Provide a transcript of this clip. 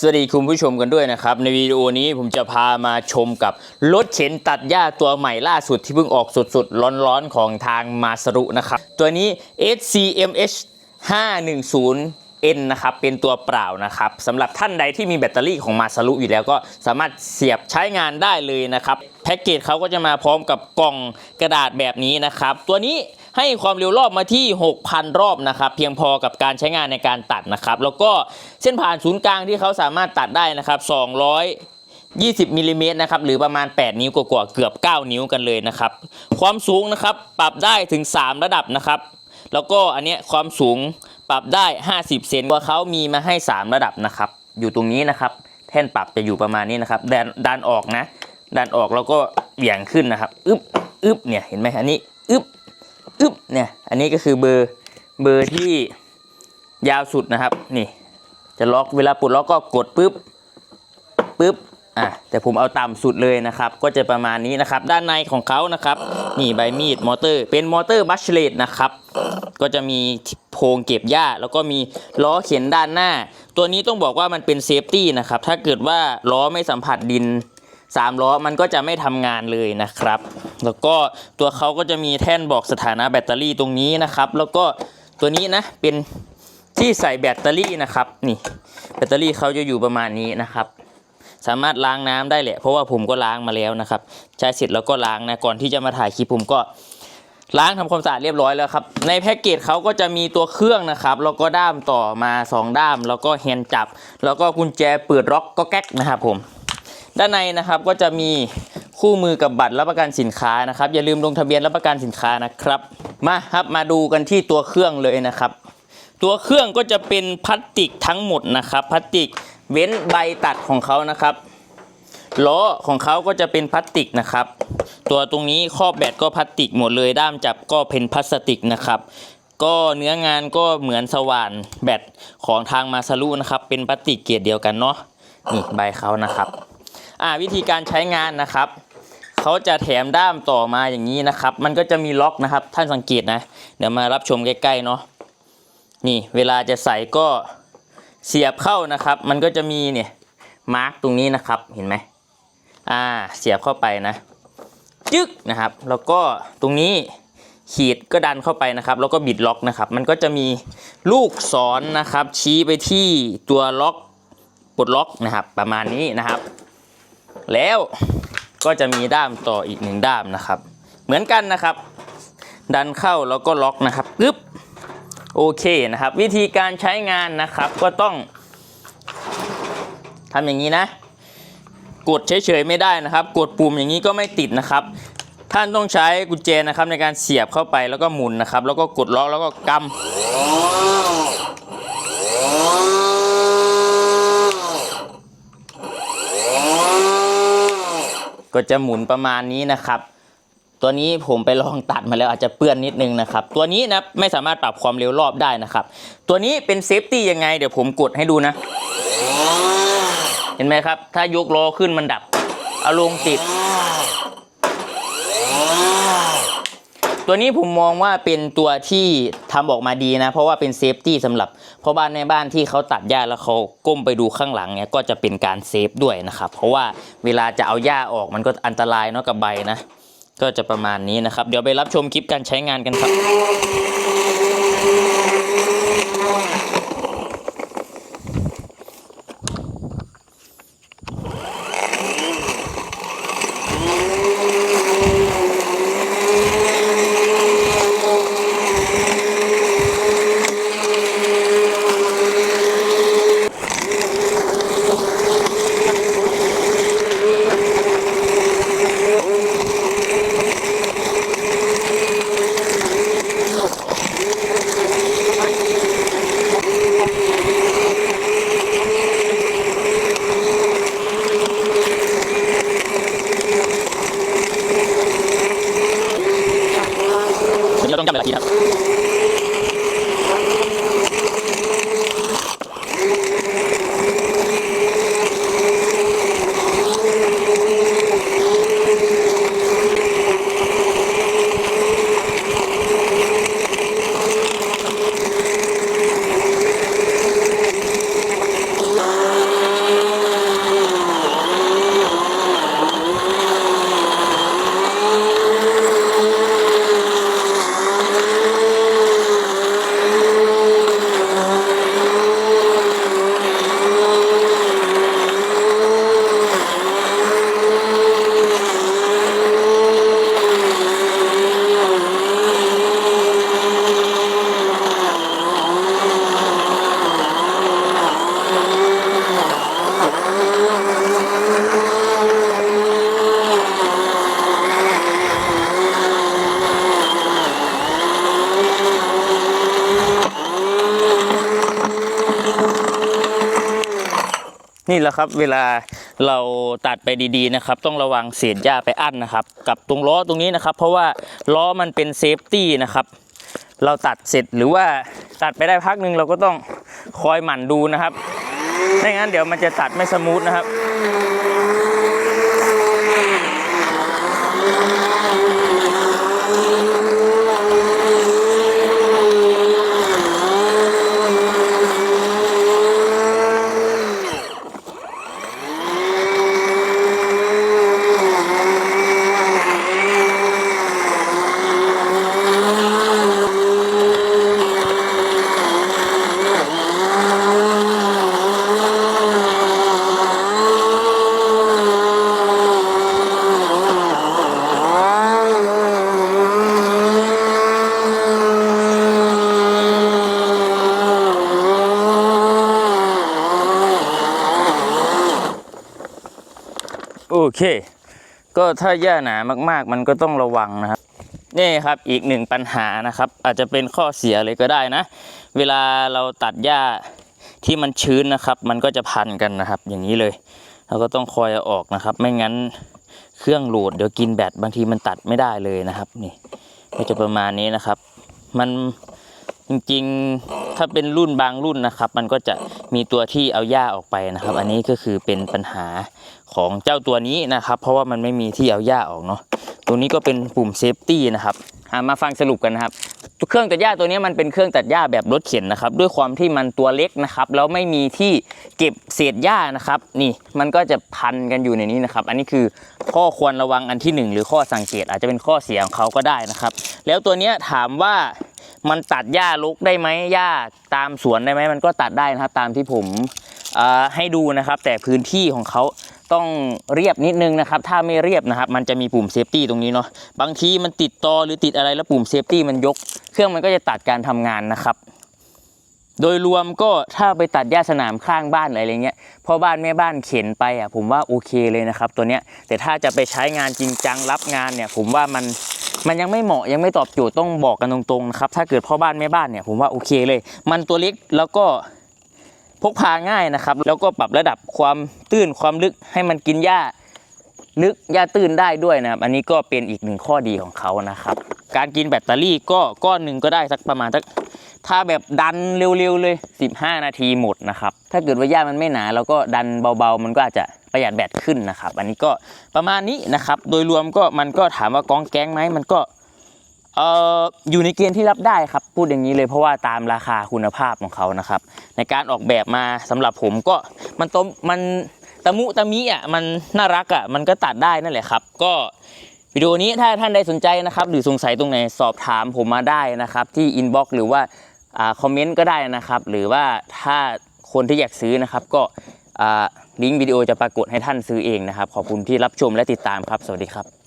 สวัสดีคุณผู้ชมกันด้วยนะครับ ในวิดีโอนี้ผมจะพามาชมกับรถเข็นตัดหญ้าตัวใหม่ล่าสุดที่เพิ่งออกสดๆ ร้อนๆ ของทางมาสรุนะครับ ตัวนี้ SCMH 510 N นะครับเป็นตัวเปล่านะครับสำหรับท่านใดที่มีแบตเตอรี่ของมาสรุอยู่แล้วก็สามารถเสียบใช้งานได้เลยนะครับแพ็กเกจเขาก็จะมาพร้อมกับกล่องกระดาษแบบนี้นะครับ ตัวนี้ ให้ความเร็วรอบมาที่ 6,000 รอบนะครับ เพียงพอกับการใช้งานในการตัดนะครับ แล้วก็เส้นผ่านศูนย์กลางที่เขาสามารถตัดได้นะครับ200 20มิลลิเมตรนะครับหรือประมาณ 8 นิ้วกว่าๆเกือบ 9 นิ้วกันเลยนะครับ ความสูงนะครับปรับได้ถึง 3 ระดับนะครับ แล้วก็อันเนี้ยความสูงปรับได้ 50 เซนว่าเขามีมาให้ 3 ระดับนะครับ อยู่ตรงนี้นะครับ แท่นปรับจะอยู่ประมาณนี้นะครับดันดันออกนะ ดันออกแล้วก็เหวี่ยงขึ้นนะครับอึบอึบเนี่ยเห็นไหมอันนี้อึบ อึบเนี่ยอันนี้ก็คือเบอร์เบอร์ที่ยาวสุดนะครับ นี่ จะล็อกเวลาปลดล็อกก็กดปุ๊บปุ๊บอะแต่ผมเอาต่ำสุดเลยนะครับ ก็จะประมาณนี้นะครับ ด้านในของเขานะครับ นี่ใบมีดมอเตอร์ เป็นมอเตอร์บัชเลตนะครับ ก็จะมีโพงเก็บหญ้า แล้วก็มีล้อเข็นด้านหน้า ตัวนี้ต้องบอกว่ามันเป็นเซฟตี้นะครับ ถ้าเกิดว่าล้อไม่สัมผัสดิน3ล้อมันก็จะไม่ทำงานเลยนะครับ แล้วก็ตัวเขาก็จะมีแท่นบอกสถานะแบตเตอรี่ตรงนี้นะครับ แล้วก็ตัวนี้นะเป็นที่ใส่แบตเตอรี่นะครับนี่แบตเตอรี่เขาจะอยู่ประมาณนี้นะครับ สามารถล้างน้ำได้แหละ เพราะว่าผมก็ล้างมาแล้วนะครับใช้เสร็จแล้วก็ล้างนะก่อนที่จะมาถ่ายคลิปผมก็ล้างทำความสะอาดเรียบร้อยแล้วครับ ในแพ็กเกจเขาก็จะมีตัวเครื่องนะครับ แล้วก็ด้ามต่อมา 2 ด้าม แล้วก็แฮนด์จับ แล้วก็กุญแจเปิดล็อกก็แก๊กนะครับผม ด้านในนะครับก็จะมี คู่มือกับบัตรรับประกันสินค้านะครับอย่าลืมลงทะเบียนรับประกันสินค้านะครับมาครับมาดูกันที่ตัวเครื่องเลยนะครับ ตัวเครื่องก็จะเป็นพลาสติกทั้งหมดนะครับพลาสติกเว้นใบตัดของเขานะครับล้อของเขาก็จะเป็นพลาสติกนะครับ ตัวตรงนี้ครอบแบตก็พลาสติกหมดเลยด้ามจับก็เป็นพลาสติกนะครับก็เนื้องานก็เหมือนสว่านแบตของทางมาซารุนะครับ เป็นพลาสติกเกรดเดียวกันเนาะนี่ใบเขานะครับ อ่าวิธีการใช้งานนะครับ เขาจะแถมด้ามต่อมาอย่างนี้นะครับ มันก็จะมีล็อกนะครับ ท่านสังเกตนะ เดี๋ยวมารับชมใกล้ๆเนาะ นี่เวลาจะใส่ก็เสียบเข้านะครับ มันก็จะมีเนี่ยมาร์กตรงนี้นะครับ เห็นไหมอ่า เสียบเข้าไปนะ จึ๊กนะครับ แล้วก็ตรงนี้ขีดก็ดันเข้าไปนะครับ แล้วก็บิดล็อกนะครับ มันก็จะมีลูกศรนนะครับ ชี้ไปที่ตัวล็อกปลดล็อกนะครับ ประมาณนี้นะครับ แล้ว ก็จะมีด้ามต่ออีกหนึ่งด้ามนะครับ เหมือนกันนะครับ ดันเข้าแล้วก็ล็อกนะครับปึ๊บโอเคนะครับ วิธีการใช้งานนะครับก็ต้องทำอย่างนี้นะ กดเฉยๆไม่ได้นะครับ กดปุ่มอย่างนี้ก็ไม่ติดนะครับ ท่านต้องใช้กุญแจนะครับในการเสียบเข้าไปแล้วก็หมุนนะครับ แล้วก็กดล็อกแล้วก็กำ ก็จะหมุนประมาณนี้นะครับ ตัวนี้ผมไปลองตัดมาแล้วอาจจะเปื้อนนิดนึงนะครับ ตัวนี้นะไม่สามารถปรับความเร็วรอบได้นะครับ ตัวนี้เป็นเซฟตี้ยังไง เดี๋ยวผมกดให้ดูนะ เห็นไหมครับ ถ้ายกล้อขึ้นมันดับ เอาลงติด ตัวนี้ผมมองว่าเป็นตัวที่ทำออกมาดีนะ เพราะว่าเป็นเซฟตี้สำหรับพ่อบ้านในบ้านที่เขาตัดหญ้าแล้วเขาก้มไปดูข้างหลังเนี่ยก็จะเป็นการเซฟด้วยนะครับเพราะว่าเวลาจะเอาหญ้าออกมันก็อันตรายเนาะกับใบนะ ก็จะประมาณนี้นะครับ เดี๋ยวไปรับชมคลิปการใช้งานกันครับ นี่แหละครับเวลาเราตัดไปดีๆนะครับ ต้องระวังเศษหญ้าไปอั้นนะครับ กับตรงล้อตรงนี้นะครับ เพราะว่าล้อมันเป็นเซฟตี้นะครับ เราตัดเสร็จหรือว่าตัดไปได้พักหนึ่งเราก็ต้องคอยหมั่นดูนะครับไม่งั้นเดี๋ยวมันจะตัดไม่สมูทนะครับ โอเค ก็ถ้าหญ้าหนามาก ๆ มันก็ต้องระวังนะครับนี่ครับอีกหนึ่งปัญหานะครับ อาจจะเป็นข้อเสียเลยก็ได้นะ เวลาเราตัดหญ้าที่มันชื้นนะครับ มันก็จะพันกันนะครับ อย่างนี้เลยเราก็ต้องคอยอออกนะครับ ไม่งั้นเครื่องโหลดเดี๋ยวกินแบตบางทีมันตัดไม่ได้เลยนะครับ นี่ก็จะประมาณนี้นะครับ มัน จริงๆถ้าเป็นรุ่นบางรุ่นนะครับ มันก็จะมีตัวที่เอาหญ้าออกไปนะครับ อันนี้ก็คือเป็นปัญหาของเจ้าตัวนี้นะครับ เพราะว่ามันไม่มีที่เอาหญ้าออกเนาะตรงนี้ก็เป็นปุ่มเซฟตี้นะครับมาฟังสรุปกันนะครับเครื่องตัดหญ้าตัวนี้มันเป็นเครื่องตัดหญ้าแบบรถเข็นนะครับ ด้วยความที่มันตัวเล็กนะครับแล้วไม่มีที่เก็บเศษหญ้านะครับ นี่มันก็จะพันกันอยู่ในนี้นะครับ อันนี้คือข้อควรระวังอันที่หนึ่งหรือข้อสังเกตอาจจะเป็นข้อเสียของเขาก็ได้นะครับ แล้วตัวเนี้ยถามว่า มันตัดหญ้าลุกได้ไหมหญ้าตามสวนได้ไหมมันก็ตัดได้นะครับ ตามที่ผมให้ดูนะครับ แต่พื้นที่ของเขาต้องเรียบนิดนึงนะครับ ถ้าไม่เรียบนะครับ มันจะมีปุ่มเซฟตี้ตรงนี้เนาะบางทีมันติดตอหรือติดอะไรแล้วปุ่มเซฟตี้มันยก เครื่องมันก็จะตัดการทำงานนะครับ โดยรวมก็ถ้าไปตัดหญ้าสนามข้างบ้านอะไรเงี้ยพ่อบ้านแม่บ้านเข็นไปอะผมว่าโอเคเลยนะครับตัวเนี้ยแต่ถ้าจะไปใช้งานจริงจังรับงานเนี่ย ผมว่ามันมันยังไม่เหมาะยังไม่ตอบโจทย์ต้องบอกกันตรงๆนะครับถ้าเกิดพ่อบ้านแม่บ้านเนี่ยผมว่าโอเคเลย มันตัวเล็กแล้วก็พกพาง่ายนะครับ แล้วก็ปรับระดับความตื้นความลึกให้มันกินหญ้าลึกหญ้าตื้นได้ด้วยนะครับ อันนี้ก็เป็นอีกหนึ่งข้อดีของเขานะครับ การกินแบตเตอรี่ก็ก้อนหนึ่งก็ได้สักประมาณสัก ถ้าแบบดันเร็วๆเลย 15 นาทีหมดนะครับ ถ้าเกิดว่าหญ้ามันไม่หนาเราก็ดันเบาๆ มันก็อาจจะประหยัดแบตขึ้นนะครับ อันนี้ก็ประมาณนี้นะครับ โดยรวมก็มันก็ถามว่ากองแก๊งไหมมันก็เอ่ออยู่ในเกณฑ์ที่รับได้ครับ พูดอย่างนี้เลยเพราะว่าตามราคาคุณภาพของเขานะครับ ในการออกแบบมาสำหรับผมก็มันต้มมันตะมุตะมิอะมันน่ารักอะมันก็ตัดได้นั่นแหละครับ ก็วิดีโอนี้ถ้าท่านใดสนใจนะครับ หรือสงสัยตรงไหนสอบถามผมมาได้นะครับ ที่อินบ็อกซ์หรือว่า คอมเมนต์ก็ได้นะครับ หรือว่าถ้าคนที่อยากซื้อนะครับ ก็ลิงก์วิดีโอจะปรากฏให้ท่านซื้อเองนะครับ ขอบคุณที่รับชมและติดตามครับ สวัสดีครับ